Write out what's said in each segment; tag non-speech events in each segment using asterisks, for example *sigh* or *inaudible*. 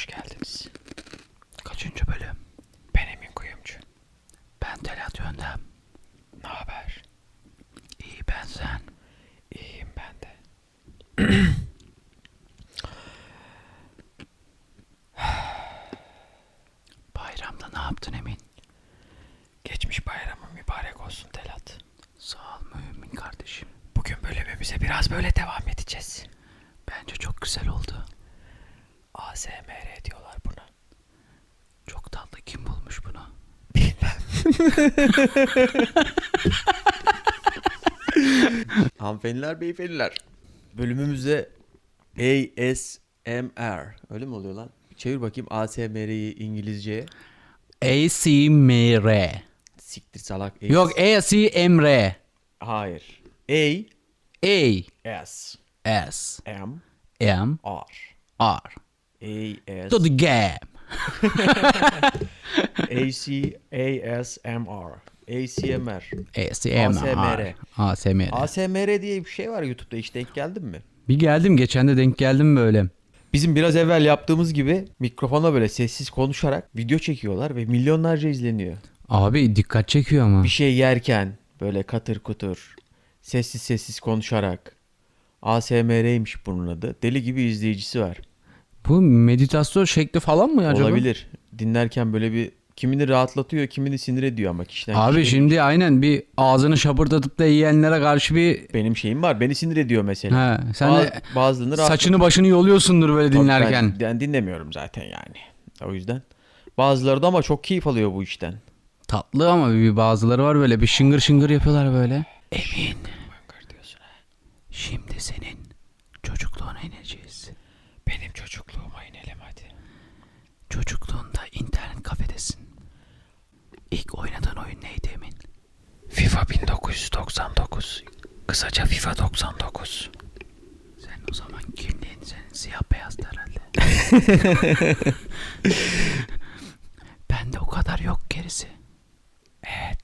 hoş geldin. ASMR diyorlar buna. Çok tatlı kim bulmuş bunu? *laughs* Hanımefendiler, beyefendiler. Bölümümüzde ASMR. Öyle mi oluyor lan? Çevir bakayım ASMR'yi İngilizceye. ASMR. Siktir salak. A- Yok ASMR. Hayır. A A S S M M R. R. A S To the game. *laughs* A C A S M R. ASMR. ASMR. ASMR. ASMR diye bir şey var YouTube'da hiç denk geldin mi? Bir geldim geçen de denk geldim böyle. Bizim biraz evvel yaptığımız gibi mikrofona böyle sessiz konuşarak video çekiyorlar ve milyonlarca izleniyor. Abi dikkat çekiyor ama. bir şey yerken böyle katır kutur sessiz sessiz konuşarak ASMR'ymiş bunun adı. Deli gibi izleyicisi var. Bu meditasyon şekli falan mı acaba? Olabilir. Dinlerken böyle bir kimini rahatlatıyor, kimini sinir ediyor ama kişiden Abi kişiye- şimdi aynen bir ağzını şapırdatıp da yiyenlere karşı bir benim şeyim var. Beni sinir ediyor mesela. He, sen Ba- de bazılarını rahatlatıyor. saçını başını yoluyorsundur böyle Tabii dinlerken. Ben, ben dinlemiyorum zaten yani. O yüzden. Bazıları da ama çok keyif alıyor bu işten. Tatlı ama bir bazıları var böyle bir şıngır şıngır yapıyorlar böyle. Emin şimdi senin çocukluğuna ineceğiz. Benim çocukluğuma inelim hadi. Çocukluğunda internet kafedesin. İlk oynadığın oyun neydi Emin? FIFA 1999. Kısaca FIFA 99. Sen o zaman kimliğin senin siyah beyazdı herhalde. *laughs* ben de o kadar yok gerisi. Evet.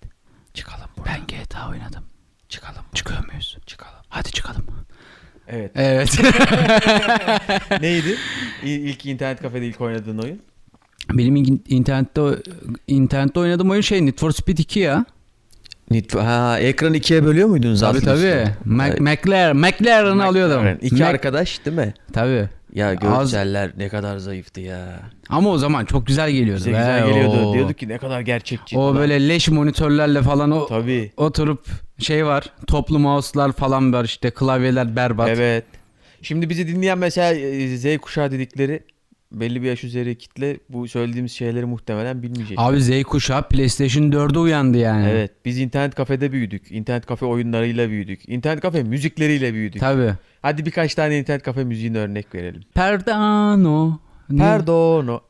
Çıkalım buradan. Ben GTA oynadım. Çıkalım. Çıkıyor muyuz? Çıkalım. Hadi çıkalım. Evet. Evet. *laughs* Neydi? İ- İlk internet kafede ilk oynadığın oyun? Benim in- internette internette oynadığım oyun şey Need for Speed 2 ya. Ha, ekran ikiye bölüyor muydun Tabii zaten? tabii. Mac- McLaren, McLaren'ı alıyordum. İki Mac- arkadaş değil mi? Tabii. Ya Az- görseller ne kadar zayıftı ya. Ama o zaman çok güzel geliyordu. Bize güzel geliyordu. Oo. Diyorduk ki ne kadar gerçekçi. O ulan. böyle leş monitörlerle falan o Tabii. oturup şey var. Toplu mouse'lar falan var işte klavyeler berbat. Evet. Şimdi bizi dinleyen mesela e, Z kuşağı dedikleri belli bir yaş üzeri kitle bu söylediğimiz şeyleri muhtemelen bilmeyecek. Abi Z kuşağı PlayStation 4'e uyandı yani. Evet. Biz internet kafede büyüdük. İnternet kafe oyunlarıyla büyüdük. İnternet kafe müzikleriyle büyüdük. Tabii. Hadi birkaç tane internet kafe müziğine örnek verelim. Perdano. Perdono.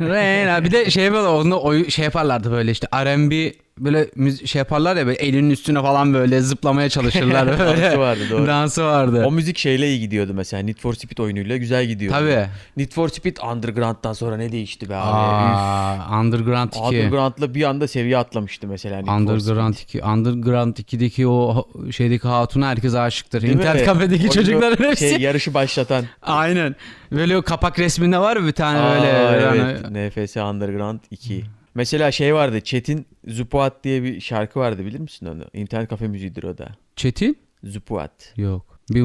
Reyna. Bir de şey böyle onu oy, şey yaparlardı böyle işte R&B böyle müzi- şey yaparlar ya böyle elinin üstüne falan böyle zıplamaya çalışırlar böyle. *laughs* Dansı vardı, doğru. Dansı vardı. O müzik şeyle iyi gidiyordu mesela. Need for Speed oyunuyla güzel gidiyordu. Tabii. Need for Speed Underground'dan sonra ne değişti be abi? Aa, Underground 2. Üf. Underground'la bir anda seviye atlamıştı mesela Need for Underground Speed. 2. Underground 2'deki o şeydeki hatuna herkes aşıktır. Değil mi? İnternet kafedeki çocukların o hepsi. Şey, yarışı başlatan. Aynen. Böyle o kapak resminde var ya bir tane Aa, böyle. evet. NFS Underground 2. Mesela şey vardı. Çetin Zupuat diye bir şarkı vardı bilir misin onu? İnternet kafe müziğidir o da. Çetin? Zupuat. Yok. Bir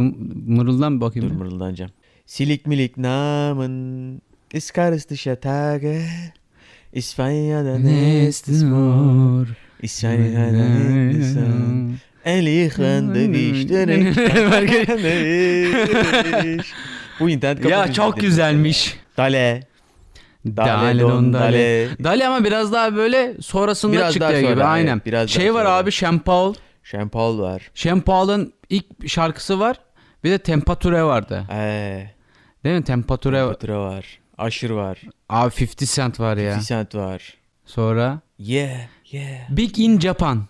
mırıldan bir bakayım. Dur mırıldanacağım. Silik milik namın iskarıstışı tage İspanya'da nestis mor İspanya'da nestis mor Eli hındı Bu internet kafe Ya çok güzelmiş. Dale. Dale don dale. Dale ama biraz daha böyle sonrasında Biraz çıktı gibi. sonra, Aynen. evet, biraz şey var sonra. abi Şempaul. Sean Paul var. Şempaul'un ilk şarkısı var. Bir de Tempature vardı. Ee, Değil mi? Tempature. Fatura var. Aşır var. Abi 50 Cent var ya. 50 Cent var. Sonra Yeah. Yeah. Big in Japan.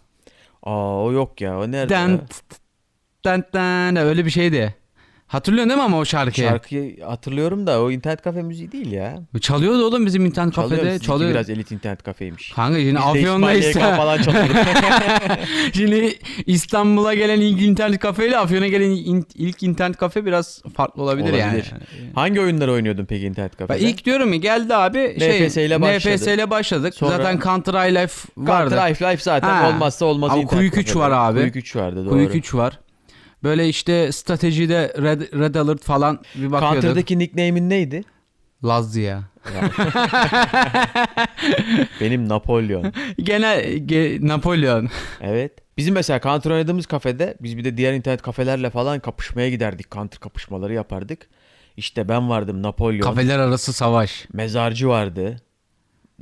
Aa o yok ya. O nerede? Ya? dan dan öyle bir şeydi. Hatırlıyorsun değil mi ama o şarkıyı? Şarkıyı hatırlıyorum da o internet kafe müziği değil ya. Çalıyordu oğlum bizim internet Çalıyor. kafede. Sizinki Çalıyor. biraz elit internet kafeymiş. Kanka şimdi Biz de Afyon'dayız. İsmail YK falan çalıyorduk. *laughs* Şimdi İstanbul'a gelen ilk internet kafeyle Afyon'a gelen in- ilk internet kafe biraz farklı olabilir, yani. Olabilir. Hangi oyunları oynuyordun peki internet Ben kafede? ilk diyorum ya geldi abi şey NFS ile başladı. NFS ile başladık. Sonra- Zaten Counter Life vardı. Counter Life Life zaten Ha. olmazsa olmaz Ama internet Quick 3 kafede. var abi. Quick 3 vardı doğru. Quick 3 var. Böyle işte stratejide Red, Red Alert falan bir bakıyorduk. Counter'daki nickname'in neydi? Lazia. *laughs* Benim Napolyon. Gene ge- Napolyon. Evet. Bizim mesela Counter oynadığımız kafede biz bir de diğer internet kafelerle falan kapışmaya giderdik. Counter kapışmaları yapardık. İşte ben vardım Napolyon. Kafeler arası savaş. Mezarcı vardı.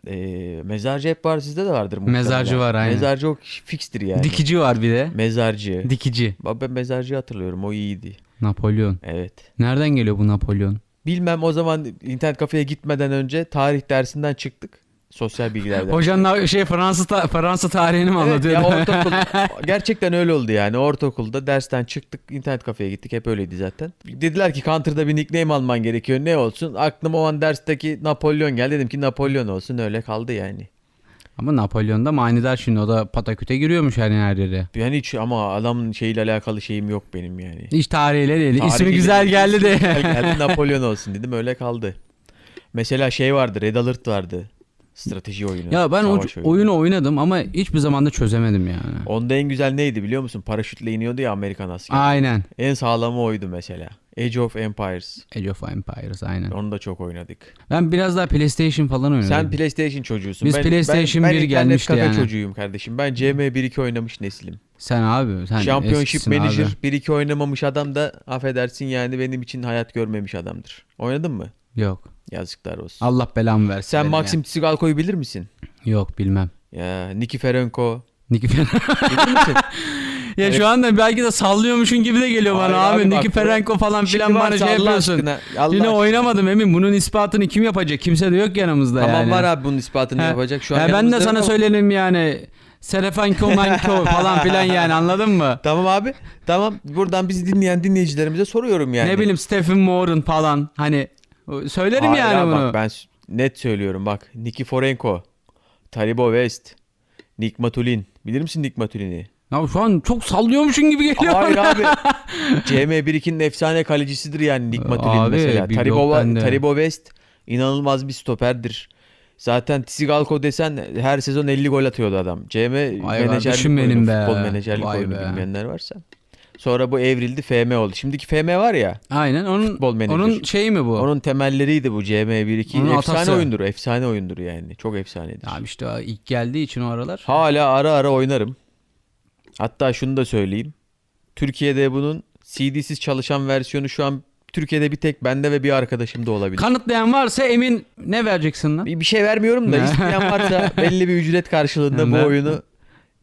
Ee, mezarcı hep var sizde de vardır muhtemelen. Mezarcı var, aynen. Mezarcı o fikstir yani. Dikici var bir de. Mezarcı. Dikici. Ben mezarcıyı hatırlıyorum o iyiydi. Napolyon. Evet. Nereden geliyor bu Napolyon? Bilmem o zaman internet kafeye gitmeden önce tarih dersinden çıktık. Sosyal bilgilerden. Hocanın şey Fransa ta- Fransa tarihini mi Evet anlatıyordu? ya ortaokul *laughs* gerçekten öyle oldu yani. Ortaokulda dersten çıktık internet kafeye gittik. Hep öyleydi zaten. Dediler ki Counter'da bir nickname alman gerekiyor. Ne olsun? Aklıma o an dersteki Napolyon geldi. Dedim ki Napolyon olsun. Öyle kaldı yani. Ama Napolyon'da manidar şimdi o da pataküte giriyormuş yani her yere. Yani hiç ama adamın şeyiyle alakalı şeyim yok benim yani. Hiç tarihiyle değil. İsmi Tarihiyle güzel geldi de. güzel geldi Napolyon olsun dedim öyle kaldı. Mesela şey vardı Red Alert vardı. Strateji oyunu. ya ben o savaş oyunu. oynadım ama hiçbir zaman da çözemedim yani. Onda en güzel neydi biliyor musun? Paraşütle iniyordu ya Amerikan askeri. Aynen. En sağlamı oydu mesela. Age of Empires. Age of Empires aynen. Onu da çok oynadık. Ben biraz daha PlayStation falan oynadım. Sen PlayStation çocuğusun. Biz PlayStation ben, 1 ben internet gelmişti kafe yani. çocuğuyum kardeşim. Ben CM1-2 oynamış neslim. Sen abi sen Championship Manager abi. 1-2 oynamamış adam da affedersin yani benim için hayat görmemiş adamdır. Oynadın mı? Yok. Yazıklar olsun. Allah belamı versin. Sen benim Maxim Tsigalko'yu bilir misin? Yok bilmem. Ya Nikiforenko. Nicky Fer- Bilir misin? *laughs* ya şu anda belki de sallıyormuşun gibi de geliyor bana abi. abi Ferenko falan filan bana şey Allah yapıyorsun. aşkına, Allah Yine aşkına. oynamadım emin. Bunun ispatını kim yapacak? Kimse de yok yanımızda Tamam yani. var abi bunun ispatını He. yapacak. Şu an Ha, ben de sana söylerim yani. Serefenko manko *laughs* falan filan yani anladın mı? Tamam abi. Tamam. Buradan bizi dinleyen dinleyicilerimize soruyorum yani. Ne bileyim Stephen Moore'un falan hani söylerim Hayır yani bunu. Bak ben net söylüyorum bak. Nikiforenko, Taribo West, Nick Matulin. Bilir misin Nick Matulin'i? Ya şu an çok sallıyormuşsun gibi geliyor Hayır bana. abi. *laughs* CM1-2'nin efsane kalecisidir yani Nick Matulin Abi, mesela. Taribo. Taribo West inanılmaz bir stoperdir. Zaten Tsigalko desen her sezon 50 gol atıyordu adam. CM Vay be, menajerlik düşün oyunu, benim be. futbol menajerlik Vay oyunu be. bilmeyenler varsa. Sonra bu evrildi FM oldu. Şimdiki FM var ya. Aynen onun Futbol onun şeyi mi bu? Onun temelleriydi bu CM1-2. Onun Efsane atası. oyundur. Efsane oyundur yani. Çok efsanedir. Abi işte o ilk geldiği için o aralar. Hala ara ara oynarım. Hatta şunu da söyleyeyim. Türkiye'de bunun CD'siz çalışan versiyonu şu an Türkiye'de bir tek bende ve bir arkadaşımda olabilir. Kanıtlayan varsa emin ne vereceksin lan? bir, bir şey vermiyorum da isteyen varsa belli bir ücret karşılığında bu *laughs* oyunu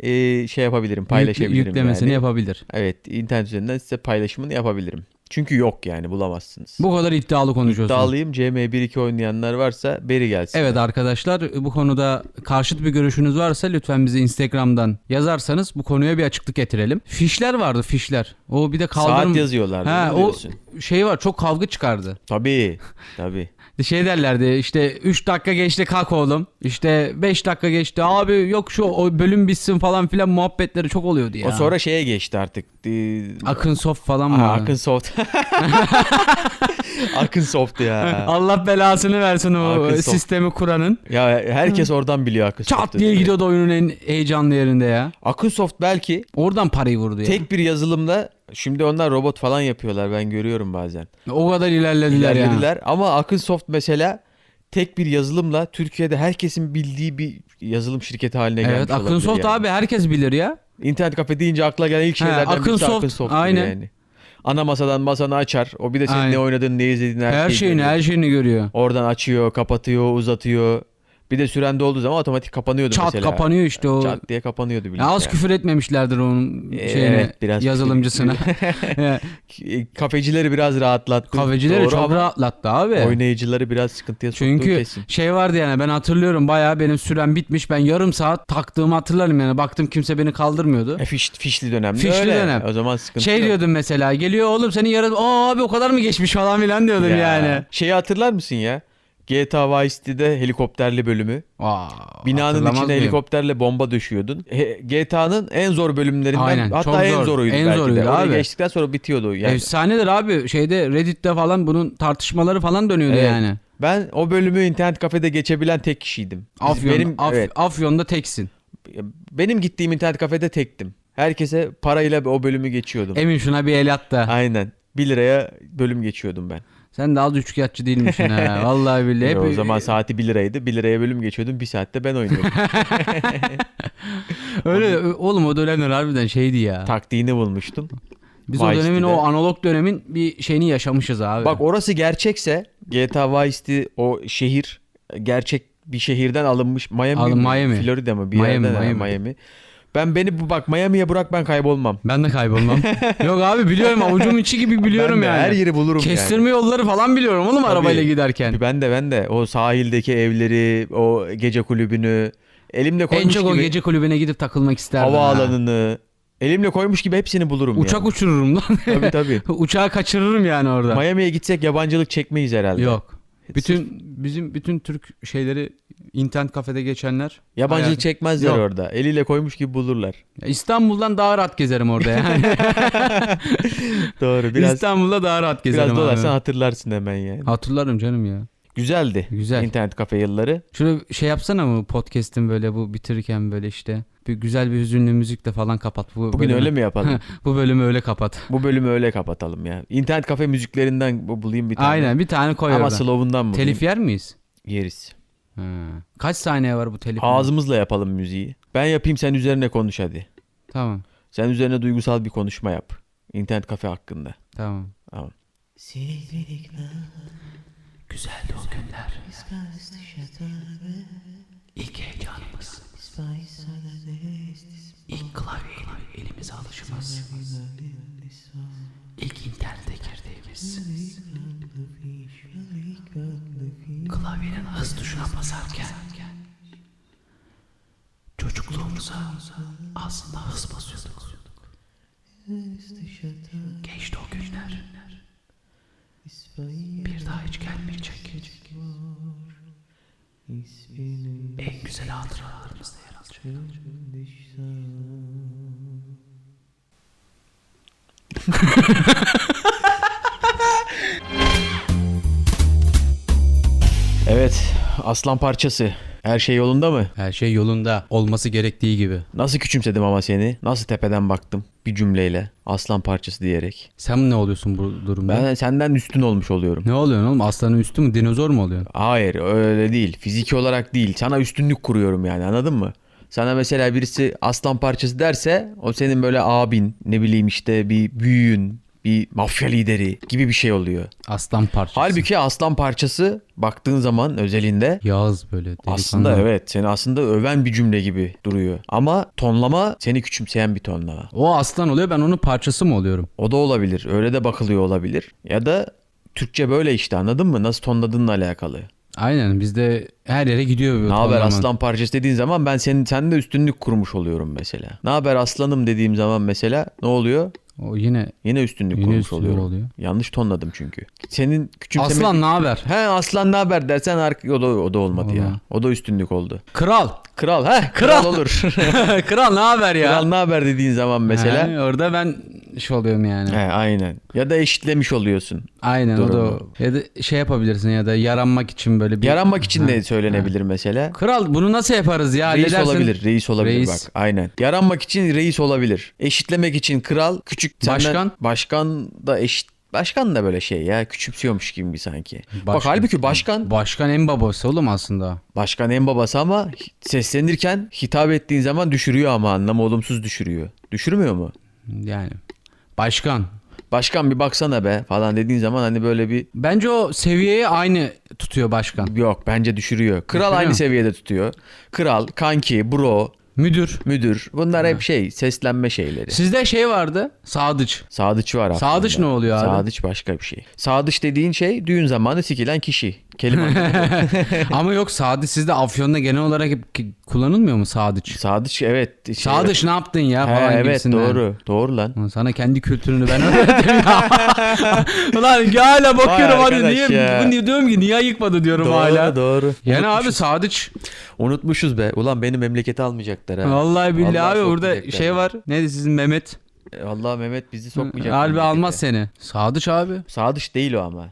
e, şey yapabilirim, paylaşabilirim. Yük- Yüklemesini yani. yapabilir. Evet, internet üzerinden size paylaşımını yapabilirim. Çünkü yok yani bulamazsınız. Bu kadar iddialı konuşuyorsun. İddialıyım. CM1-2 oynayanlar varsa beri gelsin. Evet arkadaşlar bu konuda karşıt bir görüşünüz varsa lütfen bize Instagram'dan yazarsanız bu konuya bir açıklık getirelim. Fişler vardı fişler. O bir de kaldırım. Saat yazıyorlardı. Ha, Ha, o şey var çok kavga çıkardı. Tabii. *laughs* Tabii. Şey derlerdi işte 3 dakika geçti kalk oğlum. İşte 5 dakika geçti abi yok şu o bölüm bitsin falan filan muhabbetleri çok oluyordu ya. O sonra şeye geçti artık. Akın Soft falan Aa, mı? Akın Soft. *laughs* *laughs* *laughs* Akın Soft ya. Allah belasını versin o Akın Soft. sistemi kuranın. ya herkes oradan biliyor Akın Çat Soft'u. diye gidiyordu oyunun en heyecanlı yerinde ya. Akın Soft belki Oradan parayı vurdu ya. tek bir yazılımla şimdi onlar robot falan yapıyorlar ben görüyorum bazen. O kadar ilerlediler, ya. İlerlediler ama Akın Soft mesela tek bir yazılımla Türkiye'de herkesin bildiği bir yazılım şirketi haline gelmiş Evet Akın olabilir Soft yani. abi herkes bilir ya. İnternet kafe deyince akla gelen ilk şeylerden Akın birisi Soft, Akın Soft'tur aynen. yani. Ana masadan masanı açar. O bir de senin Aynen. ne oynadığını, ne izlediğini her, Her şeyi şeyini görüyor. her şeyini görüyor. Oradan açıyor, kapatıyor, uzatıyor. Bir de sürende olduğu zaman otomatik kapanıyordu Çat mesela. kapanıyor işte o. Çat diye kapanıyordu Ya bilgisayar. az küfür etmemişlerdir onun Ee, şeyine, evet, biraz yazılımcısına. Ya, *laughs* *laughs* E, Kafecileri biraz rahatlattı. Kahvecileri Doğru çok ama rahatlattı abi. Oynayıcıları biraz sıkıntıya soktu Çünkü kesin. şey vardı yani ben hatırlıyorum bayağı benim sürem bitmiş. Ben yarım saat taktığımı hatırlarım yani. Baktım kimse beni kaldırmıyordu. E, fiş, fişli dönemde Fişli öyle. dönem. O zaman sıkıntı Şey yok. diyordum mesela geliyor oğlum senin yarın aa abi o kadar mı geçmiş falan filan diyordum Ya. yani. Şeyi hatırlar mısın ya? GTA Vice City'de helikopterli bölümü. Aa, Binanın içine mıyım? helikopterle bomba düşüyordun. He- GTA'nın en zor bölümlerinden Aynen, hatta çok en zor. zoruydu En belki zoruydu de. Oraya abi. geçtikten sonra bitiyordu yani. Efsanedir abi şeyde Reddit'te falan bunun tartışmaları falan dönüyordu Evet. yani. Ben o bölümü internet kafede geçebilen tek kişiydim. Afyon, benim Af- evet, Afyon'da teksin. benim gittiğim internet kafede tektim. Herkese parayla o bölümü geçiyordum. Emin şuna bir el at da. Aynen. 1 liraya bölüm geçiyordum ben. Sen de az üçkağıtçı değilmişsin ha. *laughs* Vallahi billahi. Hep, o zaman saati 1 liraydı. 1 liraya bölüm geçiyordum. Bir saatte ben oynuyordum. *laughs* öyle oğlum o dönemler harbiden şeydi ya. Taktiğini bulmuştum. Biz o Vice dönemin City'de. o analog dönemin bir şeyini yaşamışız abi. Bak orası gerçekse GTA Vice City o şehir gerçek bir şehirden alınmış Miami, Alın- mi? Miami. Florida mı bir Miami, yerden Miami. Miami. Ben beni bu bak Miami'ye bırak ben kaybolmam. ben de kaybolmam. *laughs* Yok abi biliyorum avucumun içi gibi biliyorum ben de yani. her yeri bulurum Kestirme yolları falan biliyorum oğlum arabayla giderken. Ben de ben de o sahildeki evleri, o gece kulübünü elimle En koymuş çok o gibi gece kulübüne gidip takılmak isterdim. ha. havaalanını elimle koymuş gibi hepsini bulurum Uçak yani. uçururum lan. Tabii tabii. *laughs* Uçağı kaçırırım yani orada. Miami'ye gitsek yabancılık çekmeyiz herhalde. Yok. Bütün bizim bütün Türk şeyleri internet kafede geçenler. Yabancılık hayal- çekmezler Yok. orada. Eliyle koymuş gibi bulurlar. Ya İstanbul'dan daha rahat gezerim orada yani. *laughs* *laughs* Doğru. Biraz İstanbul'da daha rahat gezerim biraz abi. dolarsan hatırlarsın hemen yani. Hatırlarım canım ya. Güzeldi. Güzel. İnternet kafe yılları. Şöyle şey yapsana mı podcast'in böyle bu bitirirken böyle işte bir güzel bir hüzünlü müzikle falan kapat. Bu Bugün bölümü. öyle mi yapalım? *laughs* bu bölümü öyle kapat. Bu bölümü öyle kapatalım ya. İnternet kafe müziklerinden bu- bulayım bir tane. Aynen bir tane koy Ama slow'undan bulayım. Telif yer miyiz? Yeriz. Ha. Kaç saniye var bu telif? Ağzımızla yapalım müziği. Ben yapayım sen üzerine konuş hadi. Tamam. Sen üzerine duygusal bir konuşma yap. İnternet kafe hakkında. Tamam. Tamam. Güzeldi o günler. İlk heyecanımız. İlk klavyeyle elimize alışımız. İlk internete girdiğimiz. Klavyenin hız tuşuna basarken çocukluğumuza aslında hız basıyorduk. Geçti o günler. Bir daha hiç gelmeyecek. En güzel hatıralarımızda yer alacak. Evet. Aslan parçası. Her şey yolunda mı? Her şey yolunda olması gerektiği gibi. Nasıl küçümsedim ama seni? Nasıl tepeden baktım? Bir cümleyle. Aslan parçası diyerek. Sen ne oluyorsun bu durumda? Ben senden üstün olmuş oluyorum. Ne oluyorsun oğlum? Aslanın üstü mü? Dinozor mu oluyorsun? Hayır öyle değil. Fiziki olarak değil. Sana üstünlük kuruyorum yani anladın mı? Sana mesela birisi aslan parçası derse o senin böyle abin ne bileyim işte bir büyüğün bir mafya lideri gibi bir şey oluyor. Aslan parçası. Halbuki aslan parçası baktığın zaman özelinde Yağız böyle. delikanlı. aslında evet seni aslında öven bir cümle gibi duruyor. Ama tonlama seni küçümseyen bir tonlama. O aslan oluyor ben onun parçası mı oluyorum? O da olabilir. Öyle de bakılıyor olabilir. Ya da Türkçe böyle işte anladın mı? Nasıl tonladığınla alakalı. Aynen bizde her yere gidiyor. Ne haber aslan parçası dediğin zaman ben senin sende üstünlük kurmuş oluyorum mesela. Ne haber aslanım dediğim zaman mesela ne oluyor? O yine Yine üstünlük Yine üstünlük oluyorum. oluyor. Yanlış tonladım çünkü. Senin küçümseme... aslan ne haber? He aslan ne haber dersen o da, o da olmadı Olma. ya. O da üstünlük oldu. Kral. Kral he kral olur. *laughs* Kral ne haber ya? kral ne haber dediğin zaman mesela. He, orada ben şey oluyorum yani. He aynen. Ya da eşitlemiş oluyorsun. Aynen o da Durumu. o. Ya da şey yapabilirsin ya da yaranmak için böyle bir... Yaranmak için Ha, de söylenebilir mesela. Kral bunu nasıl yaparız ya? Reis Halledersin. olabilir. Reis olabilir Reis. bak. Aynen. Yaranmak için reis olabilir. Eşitlemek için kral, küçük senden- Başkan? Başkan da eşit Başkan da böyle şey ya küçümsüyormuş gibi sanki. Bak Başkan. halbuki başkan Başkan en babası oğlum aslında. başkan en babası ama seslenirken hitap ettiğin zaman düşürüyor ama anlamı olumsuz düşürüyor. Düşürmüyor mu? Yani. Başkan. Başkan bir baksana be falan dediğin zaman hani böyle bir Bence o seviyeyi aynı tutuyor başkan. yok bence düşürüyor. Kral Düşürüyor aynı seviyede tutuyor. Kral, kanki, bro, Müdür. müdür bunlar hep şey seslenme şeyleri. Sizde şey vardı. Sadıç. Sadıç var aslında. Sadıç ne oluyor abi? Sadıç başka bir şey. Sadıç dediğin şey düğün zamanı sikilen kişi. Kelime. *laughs* Ama yok sadıç sizde Afyon'da genel olarak hep ki- kullanılmıyor mu sadıç? Sadıç evet. Şey, Sadıç ne yaptın ya He, falan evet gibisinden. doğru. Doğru lan. Ulan Sana kendi kültürünü ben öğrettim ya. *laughs* Ulan hala bakıyorum Vay hadi arkadaş niye ya. bu niye diyorum ki niye ayıkmadı diyorum Doğru hala. doğru. Yani abi Unutmuşuz. sadıç. Unutmuşuz be. Ulan beni memlekete almayacaklar ha. Vallahi billahi Vallahi abi burada sokmayacaklar şey ya. var. Neydi sizin Mehmet? E, Vallahi Mehmet bizi sokmayacak. Harbi memlekete. almaz seni. Sadıç abi. Sadıç değil o ama.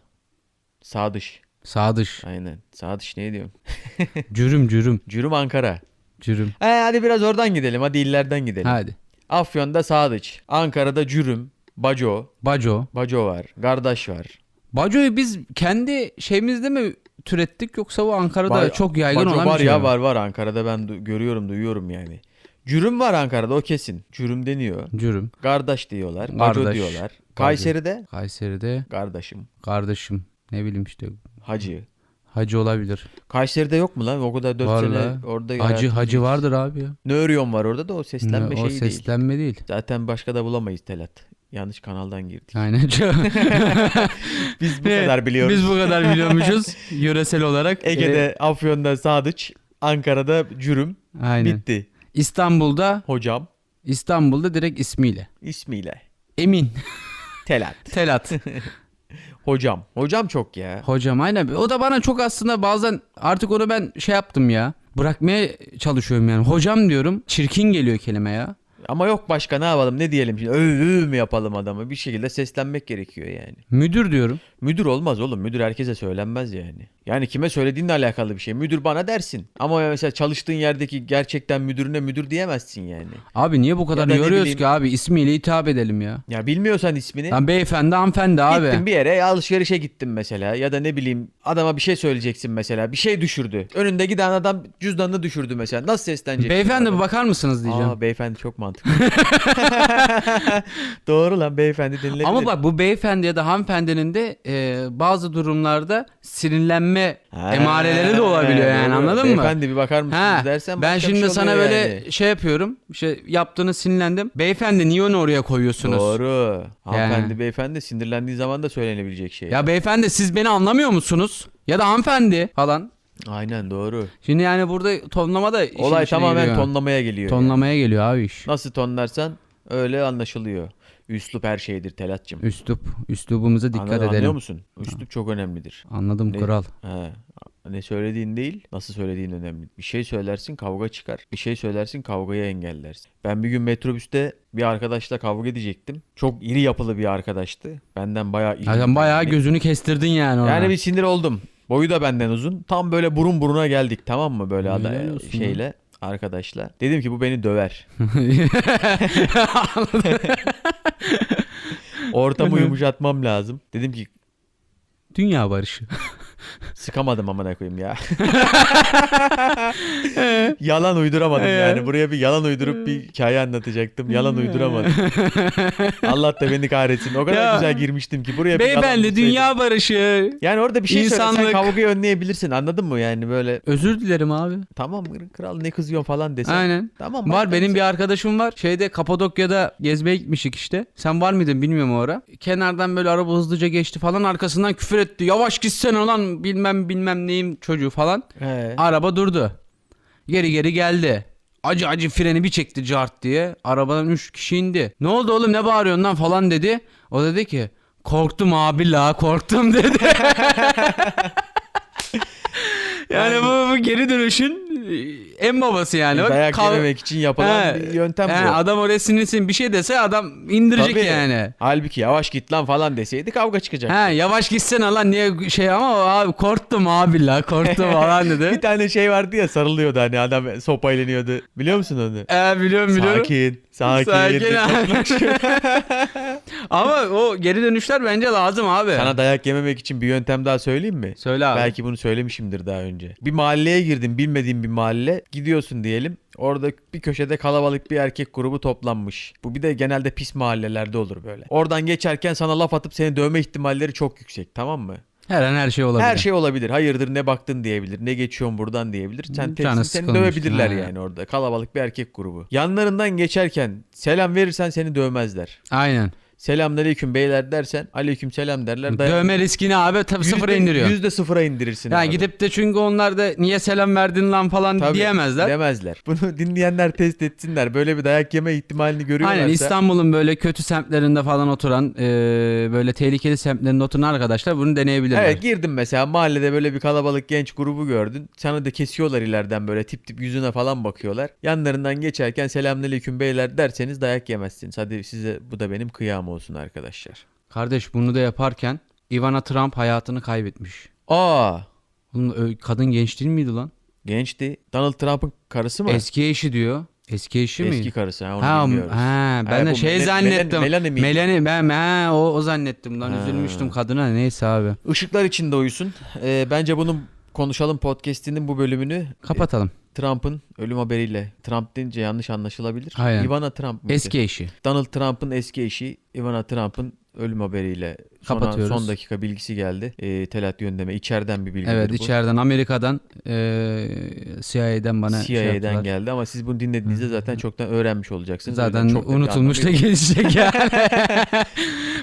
Sadıç. Sadıç. Aynen. Sadıç ne diyorum? *laughs* Cürüm cürüm. Cürüm Ankara. Cürüm. He hadi biraz oradan gidelim. Hadi illerden gidelim. Hadi. Afyon'da Sadıç. Ankara'da Cürüm. Baco. Baco. Baco var. Kardeş var. Baco'yu biz kendi şeyimizde mi türettik yoksa bu Ankara'da Var- çok yaygın Baco olan var bir şey ya mi? var var Ankara'da ben du- görüyorum duyuyorum yani. Cürüm var Ankara'da o kesin. Cürüm deniyor. Cürüm. Kardeş diyorlar. Baco Kardeş. diyorlar. Kayseri'de Kayseri'de kardeşim. kardeşim. Ne bileyim işte Hacı. hacı olabilir. Kayseri'de yok mu lan? O kadar 4 Var sene la. orada Hacı hacı geçti. vardır abi ya. Nöriyon var orada da o seslenme o şeyi değil. seslenme değil. Zaten başka da bulamayız Telat. Yanlış kanaldan girdik. Aynen. *laughs* *laughs* Biz bu kadar biliyoruz. Biz bu kadar biliyormuşuz *laughs* yöresel olarak. Ege'de Ee, Afyon'da Sadıç, Ankara'da Cürüm. aynen. Bitti. İstanbul'da Hocam İstanbul'da direkt ismiyle. ismiyle. Emin. Telat. Telat. Hocam. Hocam çok ya. Hocam aynen. O da bana çok aslında bazen artık onu ben şey yaptım ya. Bırakmaya çalışıyorum yani. Hocam diyorum. Çirkin geliyor kelime ya. Ama yok başka ne yapalım ne diyelim şimdi öv mü yapalım adamı bir şekilde seslenmek gerekiyor yani. Müdür diyorum. Müdür olmaz oğlum müdür herkese söylenmez yani. Yani kime söylediğinle alakalı bir şey müdür bana dersin. Ama mesela çalıştığın yerdeki gerçekten müdürüne müdür diyemezsin yani. Abi niye bu kadar da ne yoruyoruz bileyim- ki abi? İsmiyle hitap edelim ya. Ya bilmiyorsan ismini Lan beyefendi hanımefendi abi. Gittin bir yere alışverişe gittin mesela ya da ne bileyim adama bir şey söyleyeceksin mesela bir şey düşürdü. Önünde giden adam cüzdanını düşürdü mesela nasıl sesleneceksin? Beyefendi adama? bakar mısınız diyeceğim. Aa beyefendi çok mantıklı. *laughs* Doğru lan beyefendi denilebilir. Ama bak bu beyefendi ya da hanımefendinin de e, bazı durumlarda sinirlenme Ha, emareleri de olabiliyor *laughs* yani doğru. anladın mı? Beyefendi bir bakar mısınız Ha, dersen ben başka bir şimdi şey sana oluyor böyle yani. şey yapıyorum. İşte yaptığını sinirlendim. Beyefendi niye onu oraya koyuyorsunuz? Doğru. Hanımefendi beyefendi sinirlendiği zaman da söylenebilecek şey. Ya beyefendi siz beni anlamıyor musunuz? Ya da hanımefendi falan. Aynen doğru. Şimdi yani burada tonlama da işin Olay içine tamamen giriyor. tonlamaya geliyor. yani. Tonlamaya geliyor abi iş. Nasıl tonlarsan öyle anlaşılıyor. Üslup her şeydir Telat'cığım. Üslup. Üslubumuza dikkat Anladın- Anlıyor edelim. musun? Üslup çok önemlidir. Anladım Ne- kral. He. Ne söylediğin değil, nasıl söylediğin önemli. Bir şey söylersin kavga çıkar. Bir şey söylersin kavgayı engellersin. Ben bir gün metrobüste bir arkadaşla kavga edecektim. Çok iri yapılı bir arkadaştı. Benden bayağı iri. Ya sen bayağı Yani- gözünü kestirdin yani ona. Yani bir sinir oldum. Boyu da benden uzun. Tam böyle burun buruna geldik tamam mı böyle ada şeyle arkadaşla. Dedim ki bu beni döver. *laughs* Ortamı yumuşatmam lazım. Dedim ki Dünya barışı. Sıkamadım amına koyayım ya. *laughs* *laughs* yalan uyduramadım yani. Buraya bir yalan uydurup bir hikaye anlatacaktım. Yalan uyduramadım. Allah da beni kahretsin. O kadar Ya. güzel girmiştim ki buraya bir yalan Beyefendi dünya barışı. Yani orada bir şey söylesen İnsanlık. kavgayı önleyebilirsin anladın mı? Yani böyle Özür dilerim abi. tamam kral ne kızıyorsun falan desen. Aynen. Tamam. Var benim bir arkadaşım var. Şeyde Kapadokya'da gezmeye gitmiştik işte. Sen var mıydın bilmiyorum o ara. Kenardan böyle araba hızlıca geçti falan. Arkasından küfür etti. Yavaş gitsene lan bilmem bilmem neyim çocuğu falan. He. Araba durdu. Geri geri geldi. Acı acı freni bir çekti cart diye. Arabadan 3 kişi indi. Ne oldu oğlum ne bağırıyorsun lan falan dedi. O dedi ki korktum abi la korktum *laughs* dedi. *laughs* yani bu, bu geri dönüşün en babası yani. Bak, Dayak kav- yememek için yapılan He, bir yöntem he, bu. Adam oraya sinirsin bir şey dese adam indirecek Tabii. yani. Halbuki yavaş git lan falan deseydi kavga çıkacak. Ha yavaş gitsene lan niye şey ama abi korktum abi la korktum *laughs* falan dedi. bir tane şey vardı ya sarılıyordu hani adam sopa. Biliyor musun onu? Ee, biliyorum biliyorum. Sakin. Sakin, Sakin abi. *laughs* Ama o geri dönüşler bence lazım abi. Sana dayak yememek için bir yöntem daha söyleyeyim mi? Söyle abi. Belki bunu söylemişimdir daha önce. Bir mahalleye girdin bilmediğin bir mahalle. Gidiyorsun diyelim. Orada bir köşede kalabalık bir erkek grubu toplanmış. Bu bir de genelde pis mahallelerde olur böyle. Oradan geçerken sana laf atıp seni dövme ihtimalleri çok yüksek tamam mı? Her an her şey olabilir. Her şey olabilir. Hayırdır ne baktın diyebilir. Ne geçiyorsun buradan diyebilir. Sen Canı teksin, seni dövebilirler Ha. yani orada. Kalabalık bir erkek grubu. Yanlarından geçerken selam verirsen seni dövmezler. Aynen. Selamünaleyküm beyler dersen aleyküm selam derler. Dayak- Dövme riskini abi tabii sıfıra indiriyor. Yüzde sıfıra indirirsin Yani abi. gidip de çünkü onlar da niye selam verdin lan falan Tabii, diyemezler. Demezler. *laughs* Bunu dinleyenler test etsinler. Böyle bir dayak yeme ihtimalini görüyorlarsa. Aynen İstanbul'un böyle kötü semtlerinde falan oturan e, böyle tehlikeli semtlerinde oturan arkadaşlar bunu deneyebilirler. Evet girdin mesela mahallede böyle bir kalabalık genç grubu gördün. Sana da kesiyorlar ileriden böyle tip tip yüzüne falan bakıyorlar. Yanlarından geçerken selamünaleyküm beyler derseniz dayak yemezsiniz. Hadi size bu da benim kıyam olsun arkadaşlar. Kardeş bunu da yaparken Ivana Trump hayatını kaybetmiş. Aa ö- kadın genç değil miydi lan? gençti. Donald Trump'ın karısı mı? Eski eşi diyor. Eski eşi mi? Eski karısı ha onu Ha, bilmiyoruz. ha, ben Ha, de şey Mel- zannettim. Melanie- Melanie? Melanie ben ha, o, o zannettim lan Ha. üzülmüştüm kadına neyse abi. Işıklar içinde uyusun. Ee, bence bunun konuşalım podcast'inin bu bölümünü Kapatalım. Trump'ın ölüm haberiyle. Trump deyince yanlış anlaşılabilir. Aynen. Ivana Trump mıydı? Eski eşi. Donald Trump'ın eski eşi Ivana Trump'ın ölüm haberiyle sonra Kapatıyoruz. son dakika bilgisi geldi. E, telat yöndeme içeriden bir bilgi. Evet bu. içeriden Amerika'dan e, CIA'den bana şey CIA'den yaptılar. geldi ama siz bunu dinlediğinizde zaten çoktan öğrenmiş olacaksınız. Zaten çok unutulmuş da geçecek yani. *laughs*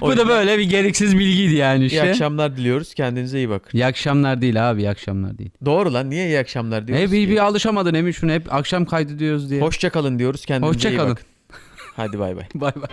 *laughs* Bu da böyle bir gereksiz bilgiydi yani İyi işte. akşamlar diliyoruz. Kendinize iyi bakın. İyi akşamlar değil abi iyi akşamlar değil. Doğru lan niye iyi akşamlar diyoruz Hep bir, bir alışamadın Emin şunu hep akşam kaydı diyoruz diye. Hoşça kalın diyoruz. Kendinize Hoşça iyi kalın. bakın. Hadi bay bay. *laughs* Bay bay.